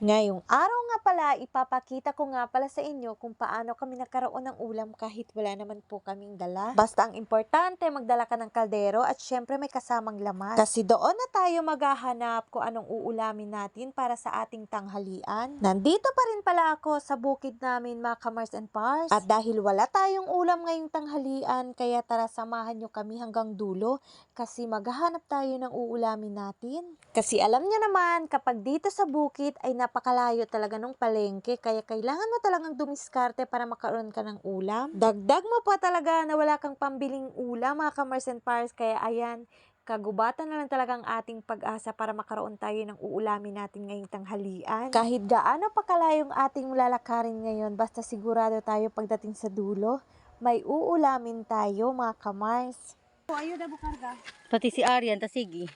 Ngayong araw nga pala, ipapakita ko nga pala sa inyo kung paano kami nagkaroon ng ulam kahit wala naman po kaming dala. Basta ang importante, magdala ka ng kaldero at syempre may kasamang laman. Kasi doon na tayo maghahanap kung anong uulamin natin para sa ating tanghalian. Nandito pa rin pala ako sa bukid namin mga kamars and pars. At dahil wala tayong ulam ngayong tanghalian, kaya tara samahan nyo kami hanggang dulo kasi maghahanap tayo ng uulamin natin. Kasi alam niyo naman, kapag dito sa bukid ay napakalayo talaga ng palengke, kaya kailangan mo talagang dumiskarte para makaroon ka ng ulam. Dagdag mo pa talaga na wala kang pambiling ulam mga kamars and pars, kaya ayan, kagubatan na lang talaga ang ating pag-asa para makaroon tayo ng uulamin natin ngayong tanghalian. Kahit gaano pa kalayong ating lalakarin ngayon, basta sigurado tayo pagdating sa dulo, may uulamin tayo mga kamars. Ayaw na bukarga. Pati si Aryan, tasigi.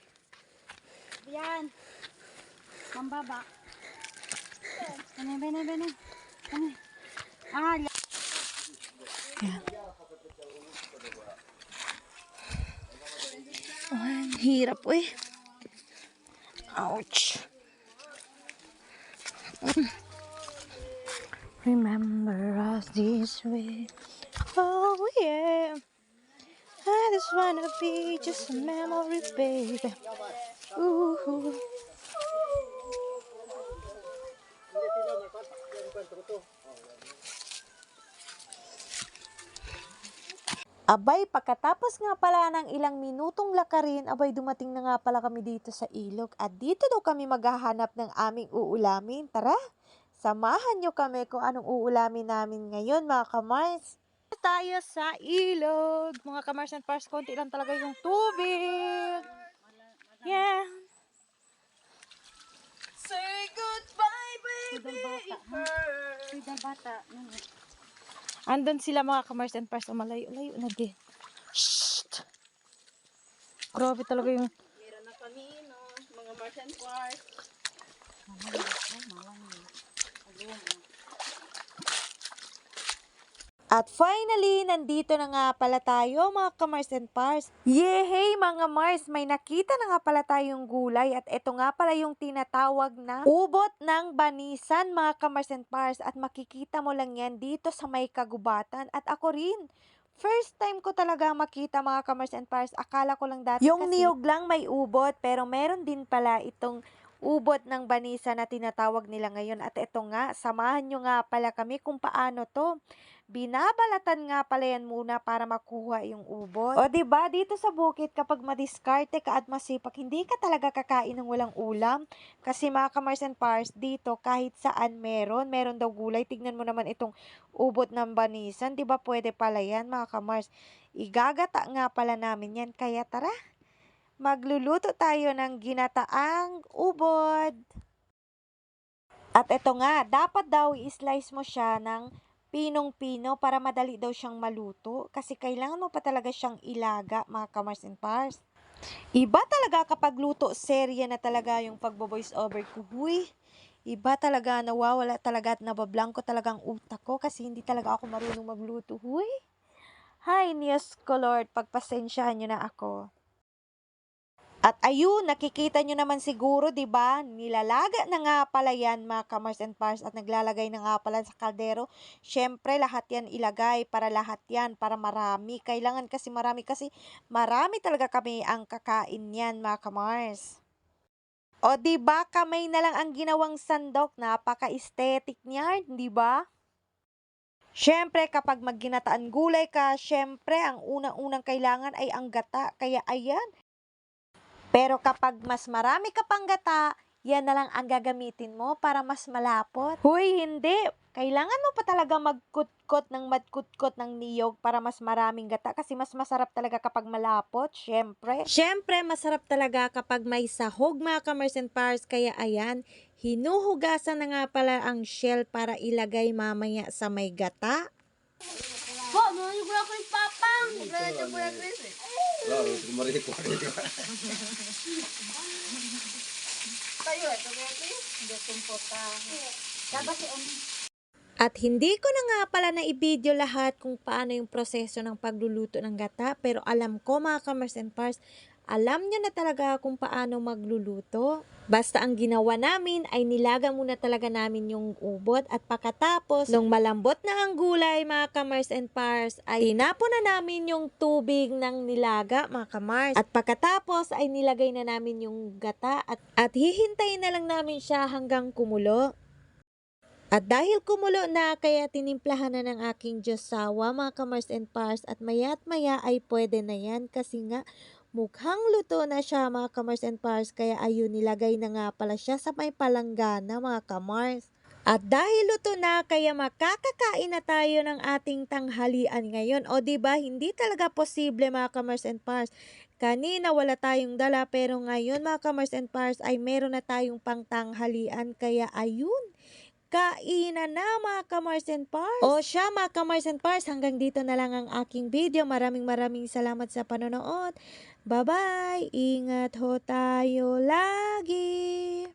Yan. Mambaba. Bene, bene, bene. Ah, hirap eh. Ouch. Remember us this way. Oh yeah. I just wanna be just a memory, baby. Ooh. Abay, pagkatapos nga pala ng ilang minutong lakarin, abay dumating na nga pala kami dito sa ilog. At dito daw kami maghahanap ng aming uulamin. Tara, samahan nyo kami kung anong uulamin namin ngayon mga kamars. Tayo sa ilog. Mga kamars and pars, konti lang talaga yung tubig. Yeah. Say goodbye, baby. Pidal bata. Ano? Andun sila mga kamars and pars. Malayo-layo na din. Shh! Grabe talaga yung Meron na kami, no? Mga merchant park. At finally, nandito na nga pala tayo mga kamars and pars. Yehey mga Mars, may nakita na nga pala tayong gulay at ito nga pala yung tinatawag na ubot ng banisan mga kamars and pars at makikita mo lang yan dito sa may kagubatan at ako rin. First time ko talaga makita mga kamars and pars. Akala ko lang dati yung kasi- niyog lang may ubot pero meron din pala itong ubot ng banisa na tinatawag nila ngayon. At ito nga, samahan nyo nga pala kami kung paano to. Binabalatan nga pala yan muna para makuha yung ubot. O ba dito sa bukid kapag madiskarte ka at masipag, hindi ka talaga kakain ng walang ulam. Kasi mga kamars and pars, dito kahit saan meron, meron daw gulay. Tignan mo naman itong ubot ng banisan. ba pwede pala yan mga kamars. Igagata nga pala namin yan. Kaya tara, magluluto tayo ng ginataang ubod. At ito nga, dapat daw i-slice mo siya ng pinong-pino para madali daw siyang maluto. Kasi kailangan mo pa talaga siyang ilaga, mga kamars and pars. Iba talaga kapag luto, serye na talaga yung pagbo-voice over ko. Huy, iba talaga, nawawala talaga at nabablanko talaga ang utak ko kasi hindi talaga ako marunong magluto. Huy, Hi, Diyos ko Lord, pagpasensyahan nyo na ako. At ayun, nakikita nyo naman siguro, di ba? Nilalaga na nga pala yan, mga kamars and pars, at naglalagay na nga pala sa kaldero. Syempre, lahat yan ilagay para lahat yan, para marami. Kailangan kasi marami, kasi marami talaga kami ang kakain yan, mga kamars. O, di ba kamay na lang ang ginawang sandok, napaka-aesthetic niyan, di ba? Syempre, kapag magginataan gulay ka, syempre, ang unang-unang kailangan ay ang gata. Kaya ayan, pero kapag mas marami ka pang gata, yan na lang ang gagamitin mo para mas malapot. Huy, hindi. Kailangan mo pa talaga magkutkot ng magkutkot ng niyog para mas maraming gata kasi mas masarap talaga kapag malapot, syempre. Syempre, masarap talaga kapag may sahog mga kamers and pars. Kaya ayan, hinuhugasan na nga pala ang shell para ilagay mamaya sa may gata. Po, yung gula ko yung papang. Gula ko gula ko Claro, primero ko. Tayo, ito ba ito? Hindi kumpota. Dapat si Om. At hindi ko na nga pala na i-video lahat kung paano yung proseso ng pagluluto ng gata. Pero alam ko mga kamers and pars, Alam nyo na talaga kung paano magluluto. Basta ang ginawa namin ay nilaga muna talaga namin yung ubot at pagkatapos nung malambot na ang gulay mga kamars and pars ay tinapon na namin yung tubig ng nilaga mga kamars. At pagkatapos ay nilagay na namin yung gata at, at hihintayin na lang namin siya hanggang kumulo. At dahil kumulo na, kaya tinimplahan na ng aking Diyosawa, mga kamars and pars, at maya't maya ay pwede na yan kasi nga mukhang luto na siya mga kamars and pars, kaya ayun nilagay na nga pala siya sa may palanggana mga kamars. At dahil luto na, kaya makakakain na tayo ng ating tanghalian ngayon. O ba hindi talaga posible mga kamars and pars. Kanina wala tayong dala pero ngayon mga kamars and pars ay meron na tayong pangtanghalian kaya ayun kainan na mga kamars and pars. O siya mga kamars and pars, hanggang dito na lang ang aking video. Maraming maraming salamat sa panonood. Bye-bye! Ingat ho tayo lagi!